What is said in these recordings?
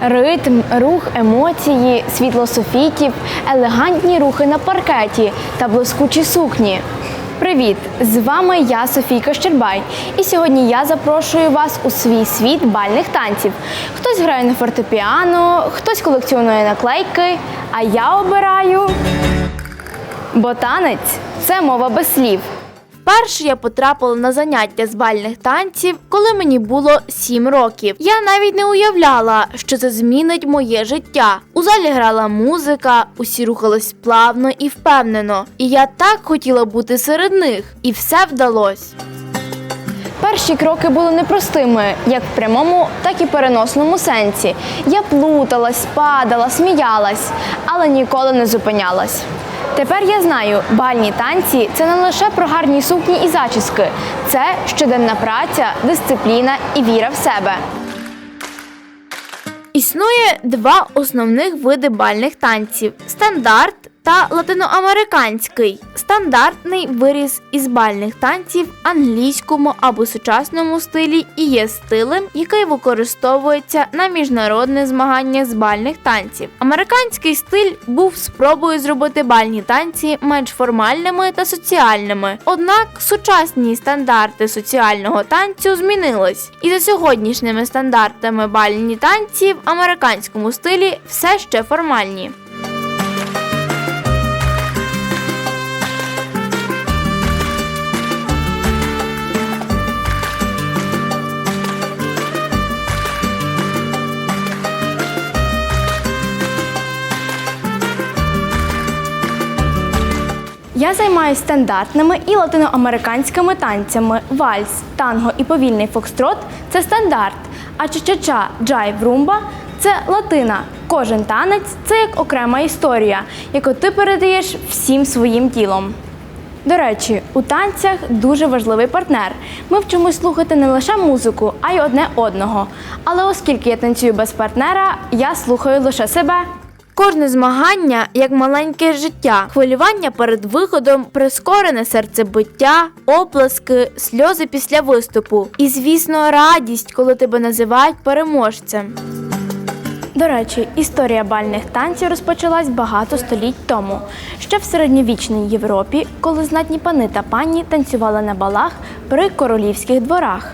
Ритм, рух, емоції, світло софітів, елегантні рухи на паркеті та блискучі сукні. Привіт! З вами я Софійка Щербай. І сьогодні я запрошую вас у свій світ бальних танців. Хтось грає на фортепіано, хтось колекціонує наклейки, а я обираю. Бо танець це мова без слів. Вперше я потрапила на заняття з бальних танців, коли мені було 7 років. Я навіть не уявляла, що це змінить моє життя. У залі грала музика, усі рухались плавно і впевнено. І я так хотіла бути серед них, і все вдалося. Перші кроки були непростими, як в прямому, так і переносному сенсі. Я плуталась, падала, сміялась, але ніколи не зупинялась. Тепер я знаю, бальні танці це не лише про гарні сукні і зачіски, це щоденна праця, дисципліна і віра в себе. Існує два основних види бальних танців: стандарт та латиноамериканський. Стандартний виріс із бальних танців англійському або сучасному стилі і є стилем, який використовується на міжнародних змаганнях з бальних танців. Американський стиль був спробою зробити бальні танці менш формальними та соціальними. Однак сучасні стандарти соціального танцю змінились, і за сьогоднішніми стандартами бальні танці в американському стилі все ще формальні. Я займаюся стандартними і латиноамериканськими танцями. Вальс, танго і повільний фокстрот це стандарт. А ча-ча-ча, джайв, румба це латина. Кожен танець це як окрема історія, яку ти передаєш всім своїм тілом. До речі, у танцях дуже важливий партнер. Ми вчимось слухати не лише музику, а й одне одного. Але оскільки я танцюю без партнера, я слухаю лише себе. Кожне змагання як маленьке життя, хвилювання перед виходом, прискорене серцебиття, оплески, сльози після виступу. І, звісно, радість, коли тебе називають переможцем. До речі, історія бальних танців розпочалась багато століть тому, ще в середньовічній Європі, коли знатні пани та пані танцювали на балах при королівських дворах.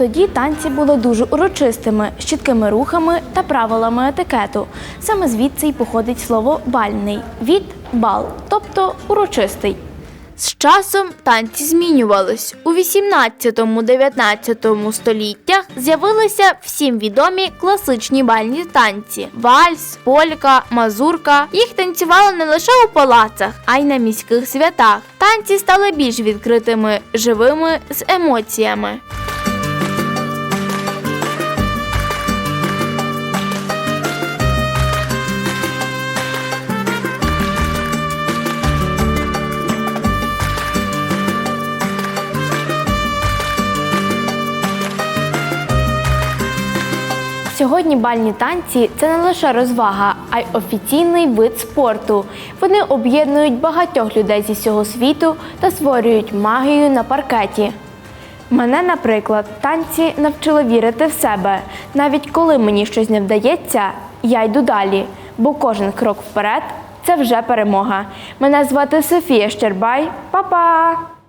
Тоді танці були дуже урочистими, з чіткими рухами та правилами етикету. Саме звідси й походить слово бальний від бал, тобто урочистий. З часом танці змінювались. У 18-19 століттях з'явилися всім відомі класичні бальні танці: вальс, полька, мазурка. Їх танцювали не лише у палацах, а й на міських святах. Танці стали більш відкритими, живими з емоціями. Сьогодні бальні танці це не лише розвага, а й офіційний вид спорту. Вони об'єднують багатьох людей зі всього світу та створюють магію на паркеті. Мене, наприклад, танці навчили вірити в себе. Навіть коли мені щось не вдається, я йду далі, бо кожен крок вперед це вже перемога. Мене звати Софія Щербай. Па-па!